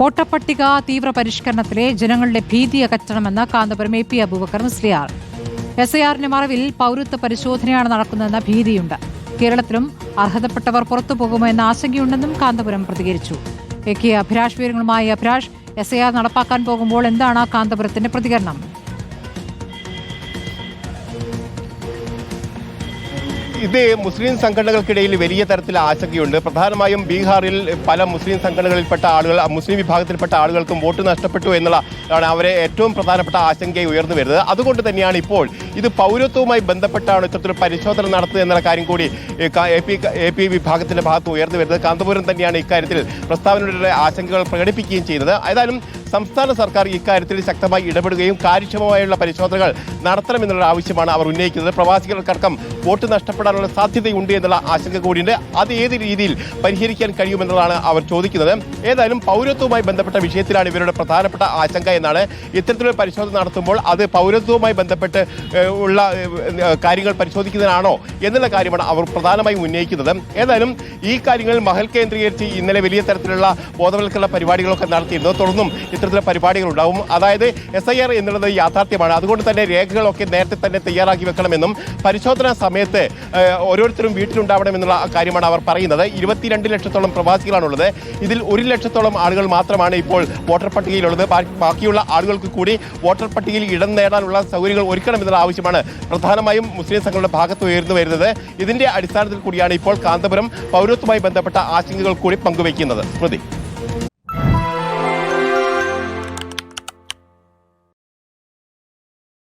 വോട്ടപ്പട്ടിക തീവ്ര പരിഷ്കരണത്തിലെ ജനങ്ങളുടെ ഭീതി അകറ്റണമെന്ന് Kanthapuram A P Aboobacker Musliyar. S I ആറിന്റെ മറവിൽ പൗരത്വ പരിശോധനയാണ് നടക്കുന്നതെന്ന ഭീതിയുണ്ട്. കേരളത്തിലും അർഹതപ്പെട്ടവർ പുറത്തു പോകുമോ എന്ന ആശങ്കയുണ്ടെന്നും കാന്തപുരം പ്രതികരിച്ചു. എ കെ അഭിലാഷ് വിവരങ്ങളുമായി അഭിലാഷ് എസ് ഐ ആർ നടപ്പാക്കാൻ പോകുമ്പോൾ എന്താണ് കാന്തപുരത്തിന്റെ പ്രതികരണം? ഇത് മുസ്ലിം സംഘടനകൾക്കിടയിൽ വലിയ തരത്തിൽ ആശങ്കയുണ്ട്. പ്രധാനമായും ബീഹാറിൽ പല മുസ്ലിം സംഘടനകളിൽപ്പെട്ട ആളുകൾ മുസ്ലിം വിഭാഗത്തിൽപ്പെട്ട ആളുകൾക്കും വോട്ട് നഷ്ടപ്പെട്ടു എന്നുള്ളതാണ് അവരെ ഏറ്റവും പ്രധാനപ്പെട്ട ആശങ്കയായി ഉയർന്നു വരുന്നത്. അതുകൊണ്ട് തന്നെയാണ് ഇപ്പോൾ ഇത് പൗരത്വവുമായി ബന്ധപ്പെട്ടാണ് ഇത്തരത്തിൽ പരിശോധന നടത്തുക എന്നുള്ള കാര്യം കൂടി എ പി എ പി വിഭാഗത്തിന്റെ ഭാഗത്ത് ഉയർന്നു വരുന്നത്. കാന്തപുരം തന്നെയാണ് ഇക്കാര്യത്തിൽ പ്രസ്താവനയുടെ ആശങ്കകൾ പ്രകടിപ്പിക്കുകയും ചെയ്യുന്നത്. ഏതായാലും സംസ്ഥാന സർക്കാർ ഇക്കാര്യത്തിൽ ശക്തമായി ഇടപെടുകയും കാര്യക്ഷമമായുള്ള പരിശോധനകൾ നടത്തണമെന്നുള്ള ആവശ്യമാണ് അവർ ഉന്നയിക്കുന്നത്. പ്രവാസികൾക്കടക്കം വോട്ട് നഷ്ടപ്പെടാനുള്ള സാധ്യതയുണ്ട് എന്നുള്ള ആശങ്ക കൂടിയുണ്ട്. അത് ഏത് രീതിയിൽ പരിഹരിക്കാൻ കഴിയുമെന്നുള്ളതാണ് അവർ ചോദിക്കുന്നത്. ഏതായാലും പൗരത്വവുമായി ബന്ധപ്പെട്ട വിഷയത്തിലാണ് ഇവരുടെ പ്രധാനപ്പെട്ട ആശങ്ക എന്നാണ് ഇത്തരത്തിലൊരു പരിശോധന നടത്തുമ്പോൾ അത് പൗരത്വവുമായി ബന്ധപ്പെട്ട് ഉള്ള കാര്യങ്ങൾ പരിശോധിക്കുന്നതിനാണോ എന്നുള്ള കാര്യമാണ് അവർ പ്രധാനമായും ഉന്നയിക്കുന്നത്. ഏതായാലും ഈ കാര്യങ്ങളിൽ മഹൽ കേന്ദ്രീകരിച്ച് ഇന്നലെ വലിയ തരത്തിലുള്ള ബോധവൽക്കരണ പരിപാടികളൊക്കെ നടത്തിയിരുന്നു. തുടർന്നും ഇത്തരത്തിലുള്ള പരിപാടികൾ ഉണ്ടാവും അതായത് എസ് ഐ ആർ എന്നുള്ളത് യാഥാർത്ഥ്യമാണ്. അതുകൊണ്ട് തന്നെ രേഖകളൊക്കെ നേരത്തെ തന്നെ തയ്യാറാക്കി വെക്കണമെന്നും പരിശോധനാ സമയത്ത് ഓരോരുത്തരും വീട്ടിലുണ്ടാവണമെന്നുള്ള കാര്യമാണ് അവർ പറയുന്നത്. ഇരുപത്തിരണ്ട് ലക്ഷത്തോളം പ്രവാസികളാണുള്ളത്. ഇതിൽ ഒരു ലക്ഷത്തോളം ആളുകൾ മാത്രമാണ് ഇപ്പോൾ വോട്ടർ പട്ടികയിലുള്ളത്. ബാക്കിയുള്ള ആളുകൾക്ക് കൂടി വോട്ടർ പട്ടികയിൽ ഇടം നേടാനുള്ള സൗകര്യങ്ങൾ ഒരുക്കണമെന്നുള്ള ആവശ്യമാണ് പ്രധാനമായും മുസ്ലിം സംഘങ്ങളുടെ ഭാഗത്ത് ഉയർന്നു വരുന്നത്. ഇതിന്റെ അടിസ്ഥാനത്തിൽ കൂടിയാണ് ഇപ്പോൾ കാന്തപുരം പൗരത്വമായി ബന്ധപ്പെട്ട ആശങ്കകൾ കൂടി പങ്കുവയ്ക്കുന്നത്. സ്മൃതി.